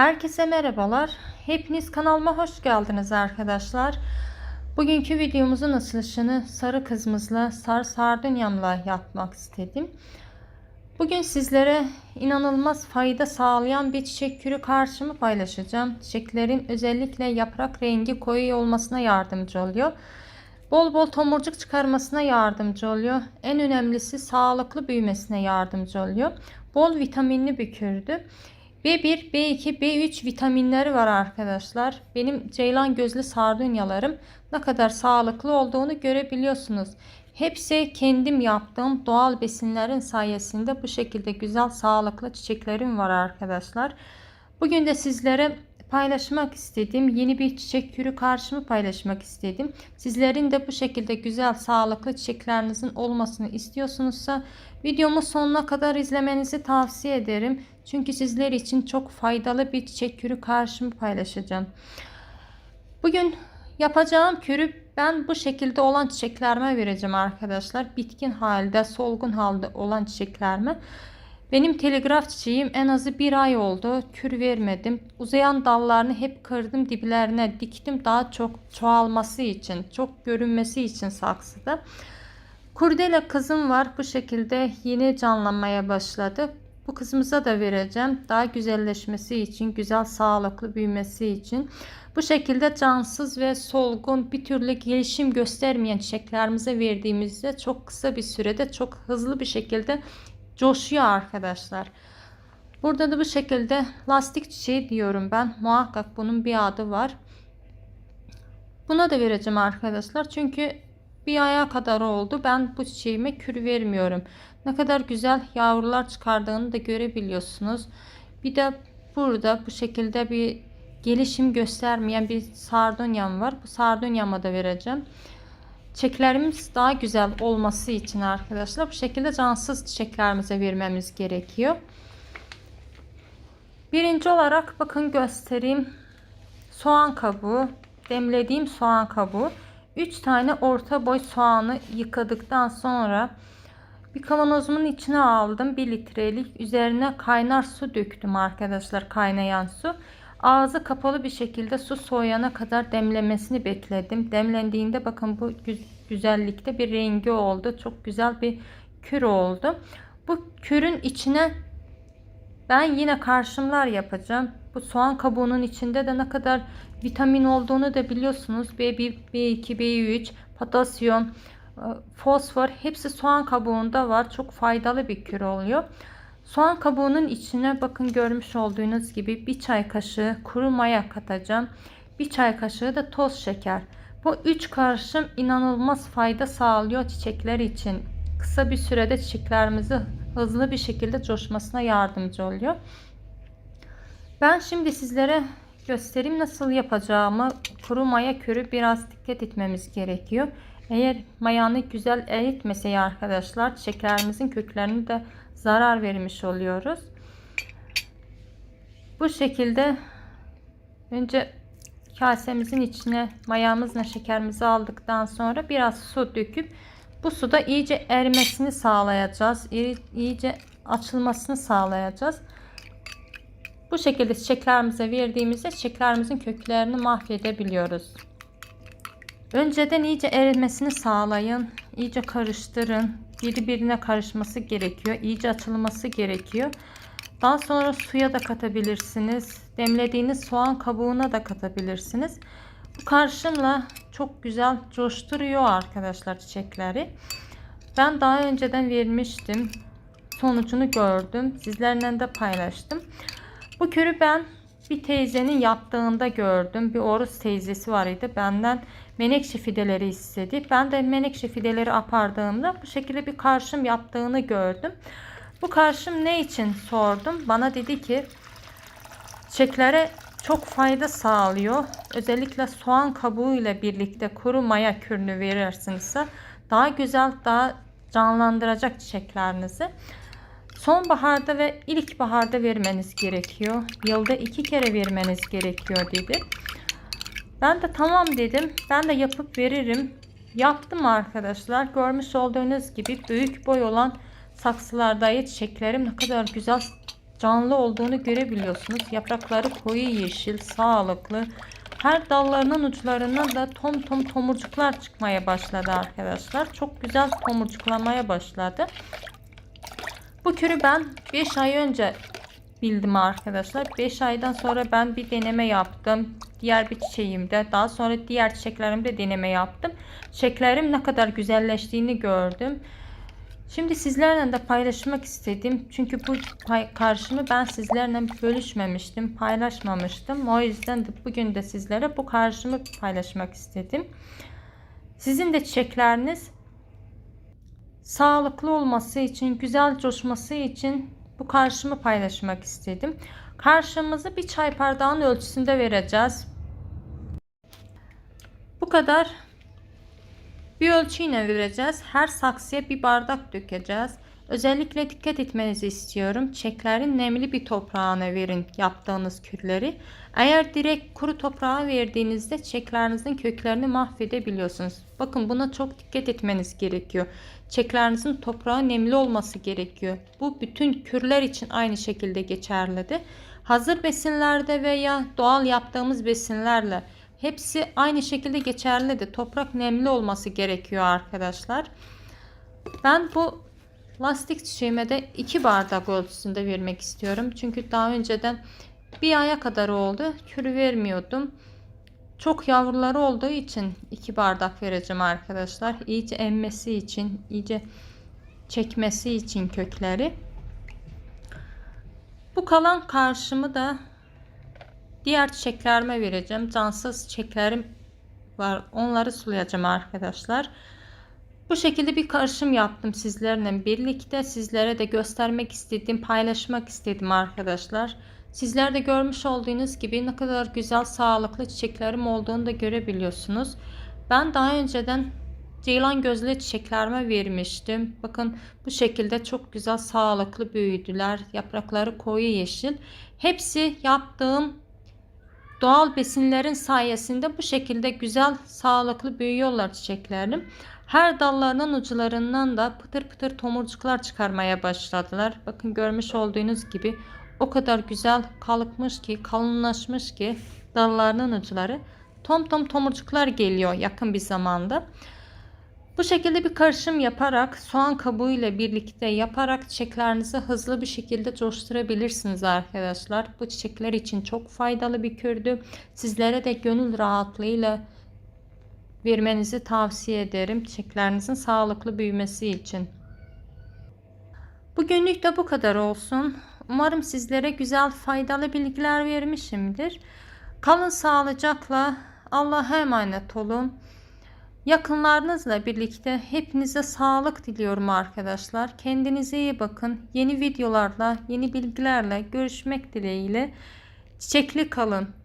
Herkese merhabalar. Hepiniz kanalıma hoş geldiniz arkadaşlar. Bugünkü videomuzun açılışını sarı kızımızla, sarı sardunyamla yapmak istedim. Bugün sizlere inanılmaz fayda sağlayan bir çiçek kürü karşımı paylaşacağım. Çiçeklerin özellikle yaprak rengi koyu olmasına yardımcı oluyor. Bol bol tomurcuk çıkarmasına yardımcı oluyor. En önemlisi sağlıklı büyümesine yardımcı oluyor. Bol vitaminli bir kürdü. B1, B2, B3 vitaminleri var arkadaşlar. Benim ceylan gözlü sardunyalarım ne kadar sağlıklı olduğunu görebiliyorsunuz. Hepsi kendim yaptığım doğal besinlerin sayesinde bu şekilde güzel sağlıklı çiçeklerim var arkadaşlar. Bugün de sizlere paylaşmak istediğim yeni bir çiçek türü karşımı paylaşmak istedim. Sizlerin de bu şekilde güzel sağlıklı çiçeklerinizin olmasını istiyorsunuzsa videomu sonuna kadar izlemenizi tavsiye ederim. Çünkü sizler için çok faydalı bir çiçek kürü karşımı paylaşacağım. Bugün yapacağım kürü ben bu şekilde olan çiçeklerime vereceğim arkadaşlar. Bitkin halde, solgun halde olan çiçeklerime. Benim telegraf çiçeğim en azı bir ay oldu. Kür vermedim. Uzayan dallarını hep kırdım diplerine diktim. Daha çok çoğalması için, çok görünmesi için saksıda. Kurdele kızım var. Bu şekilde yeni canlanmaya başladı. Bu kızımıza da vereceğim. Daha güzelleşmesi için, güzel sağlıklı büyümesi için. Bu şekilde cansız ve solgun bir türlü gelişim göstermeyen çiçeklerimize verdiğimizde çok kısa bir sürede çok hızlı bir şekilde coşuyor arkadaşlar. Burada da bu şekilde lastik çiçeği diyorum ben. Muhakkak bunun bir adı var. Buna da vereceğim arkadaşlar. Çünkü bir aya kadar oldu. Ben bu çiçeğime kür vermiyorum. Ne kadar güzel yavrular çıkardığını da görebiliyorsunuz. Bir de burada bu şekilde bir gelişim göstermeyen bir sardunyam var. Bu sardunyama da vereceğim. Çiçeklerimiz daha güzel olması için arkadaşlar bu şekilde cansız çiçeklerimize vermemiz gerekiyor. Birinci olarak bakın göstereyim. Soğan kabuğu, demlediğim soğan kabuğu. 3 tane orta boy soğanı yıkadıktan sonra bir kavanozumun içine aldım. 1 litrelik. Üzerine kaynar su döktüm arkadaşlar. Kaynayan su. Ağzı kapalı bir şekilde su soğuyana kadar demlemesini bekledim. Demlendiğinde bakın bu güzellikte bir rengi oldu. Çok güzel bir kür oldu. Bu kürün içine ben yine karşımlar yapacağım. Bu soğan kabuğunun içinde de ne kadar vitamin olduğunu da biliyorsunuz. B1, B2, B3, potasyum, e, fosfor hepsi soğan kabuğunda var. Çok faydalı bir kür oluyor. Soğan kabuğunun içine bakın görmüş olduğunuz gibi bir çay kaşığı kuru maya katacağım. Bir çay kaşığı da toz şeker. Bu üç karışım inanılmaz fayda sağlıyor çiçekler için. Kısa bir sürede çiçeklerimizi hızlı bir şekilde coşmasına yardımcı oluyor. Ben şimdi sizlere göstereyim nasıl yapacağımı. Kuru maya körü biraz dikkat etmemiz gerekiyor. Eğer mayanı güzel eritmese arkadaşlar çiçeklerimizin köklerini de zarar vermiş oluyoruz. Bu şekilde önce kasemizin içine mayamızla şekerimizi aldıktan sonra biraz su döküp bu suda iyice erimesini sağlayacağız. iyice açılmasını sağlayacağız. Bu şekilde çiçeklerimize verdiğimizde çiçeklerimizin köklerini mahvedebiliyoruz. Önceden iyice erimesini sağlayın. iyice karıştırın. Birbirine karışması gerekiyor. İyice açılması gerekiyor. Daha sonra suya da katabilirsiniz. Demlediğiniz soğan kabuğuna da katabilirsiniz. Bu karışımla çok güzel coşturuyor arkadaşlar çiçekleri. Ben daha önceden vermiştim. Sonucunu gördüm. Sizlerle de paylaştım. Bu körü ben bir teyzenin yaptığında gördüm. Bir Orus teyzesi var idi. Benden menekşe fideleri istedi. Ben de menekşe fideleri apardığımda bu şekilde bir karşım yaptığını gördüm. Bu karşım ne için sordum. Bana dedi ki çiçeklere çok fayda sağlıyor. Özellikle soğan kabuğu ile birlikte kuru maya kürünü verirsinizse daha güzel, daha canlandıracak çiçeklerinizi. Sonbaharda ve ilkbaharda vermeniz gerekiyor. Yılda iki kere vermeniz gerekiyor dedi. Ben de tamam dedim. Ben de yapıp veririm. Yaptım arkadaşlar. Görmüş olduğunuz gibi büyük boy olan saksılarda çiçeklerim ne kadar güzel canlı olduğunu görebiliyorsunuz. Yaprakları koyu yeşil, sağlıklı. Her dallarının uçlarından da tom tom tomurcuklar çıkmaya başladı arkadaşlar. Çok güzel tomurcuklamaya başladı. Bu kürü ben 5 ay önce bildim arkadaşlar. 5 aydan sonra ben bir deneme yaptım. Diğer bir çiçeğimde daha sonra diğer çiçeklerimde deneme yaptım. Çiçeklerim ne kadar güzelleştiğini gördüm. Şimdi sizlerle de paylaşmak istedim. Çünkü bu karşımı ben sizlerle bölüşmemiştim, paylaşmamıştım. O yüzden de bugün de sizlere bu karşımı paylaşmak istedim. Sizin de çiçekleriniz sağlıklı olması için, güzel coşması için bu karşımı paylaşmak istedim. Karşımızı bir çay bardağının ölçüsünde vereceğiz. Bu kadar bir ölçüyle vereceğiz. Her saksıya bir bardak dökeceğiz. Özellikle dikkat etmenizi istiyorum. Çeklerin nemli bir toprağına verin yaptığınız kürleri. Eğer direkt kuru toprağa verdiğinizde çeklerinizin köklerini mahvedebiliyorsunuz. Bakın buna çok dikkat etmeniz gerekiyor. Çeklerinizin toprağı nemli olması gerekiyor. Bu bütün kürler için aynı şekilde geçerlidir. Hazır besinlerde veya doğal yaptığımız besinlerle hepsi aynı şekilde geçerlidir. Toprak nemli olması gerekiyor arkadaşlar. Ben bu lastik çiçeğime de 2 bardak ölçüsünde vermek istiyorum. Çünkü daha önceden bir aya kadar oldu. Kürü vermiyordum. Çok yavruları olduğu için 2 bardak vereceğim arkadaşlar. İyice emmesi için, iyice çekmesi için kökleri. Bu kalan karşımı da diğer çiçeklerime vereceğim. Cansız çiçeklerim var. Onları sulayacağım arkadaşlar. Bu şekilde bir karışım yaptım sizlerle birlikte. Sizlere de göstermek istedim, paylaşmak istedim arkadaşlar. Sizler de görmüş olduğunuz gibi ne kadar güzel sağlıklı çiçeklerim olduğunu da görebiliyorsunuz. Ben daha önceden ceylan gözlü çiçeklerime vermiştim. Bakın bu şekilde çok güzel sağlıklı büyüdüler. Yaprakları koyu yeşil. Hepsi yaptığım doğal besinlerin sayesinde bu şekilde güzel sağlıklı büyüyorlar çiçeklerim. Her dallarının uçlarından da pıtır pıtır tomurcuklar çıkarmaya başladılar. Bakın görmüş olduğunuz gibi o kadar güzel kalıkmış ki kalınlaşmış ki dallarının uçları tom tom tomurcuklar geliyor yakın bir zamanda. Bu şekilde bir karışım yaparak soğan kabuğu ile birlikte yaparak çiçeklerinizi hızlı bir şekilde coşturabilirsiniz arkadaşlar. Bu çiçekler için çok faydalı bir kürdü. Sizlere de gönül rahatlığıyla vermenizi tavsiye ederim. Çiçeklerinizin sağlıklı büyümesi için. Bugünlük de bu kadar olsun. Umarım sizlere güzel faydalı bilgiler vermişimdir. Kalın sağlıcakla Allah'a emanet olun. Yakınlarınızla birlikte hepinize sağlık diliyorum arkadaşlar. Kendinize iyi bakın. Yeni videolarla, yeni bilgilerle görüşmek dileğiyle. Çiçekli kalın.